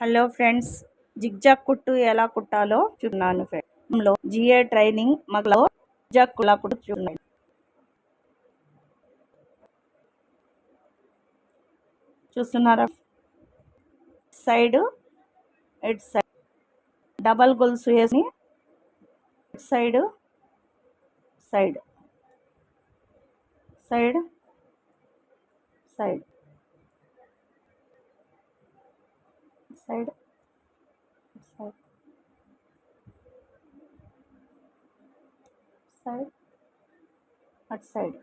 Hello friends zigzag కుట్టు ఎలా కుట్టాలో చూస్తున్నాను ఫ్రెండ్స్. జిఏ ట్రైనింగ్ మగలో జిగ్జాగ్ కులా కుట్టు చూడండి చూస్తున్నారా? Side at side. డబల్ గొలుసు వేసి side side. Side side. Side. Side. Side. అటు సైడ్.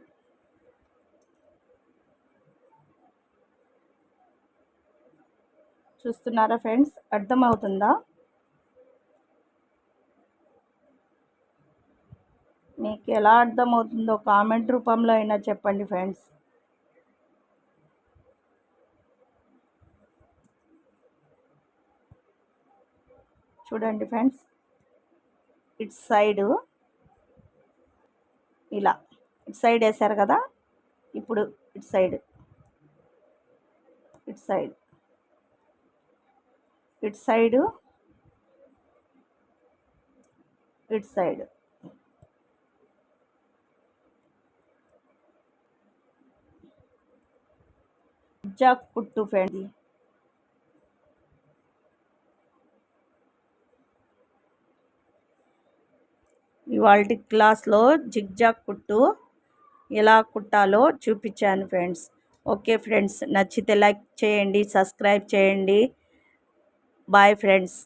చూస్తున్నారా ఫ్రెండ్స్? అర్థమవుతుందా? మీకు ఎలా అర్థమవుతుందో కామెంట్ రూపంలో అయినా చెప్పండి ఫ్రెండ్స్. చూడండి ఫ్రెండ్స్. ఇటు సైడు ఇలా ఇటు సైడ్ వేసారు కదా? ఇప్పుడు ఇటు సైడ్. ఇటు సైడ్. ఇటు సైడు. ఇటు సైడ్. జాక్ కుట్టు ఫ్రెండ్ ఇవాళ క్లాస్లో జిగ్జాగ్ కుట్టు ఎలా కుట్టాలో చూపించాను ఫ్రెండ్స్. ఓకే ఫ్రెండ్స్ నచ్చితే లైక్ చేయండి సబ్స్క్రైబ్ చేయండి. Bye friends.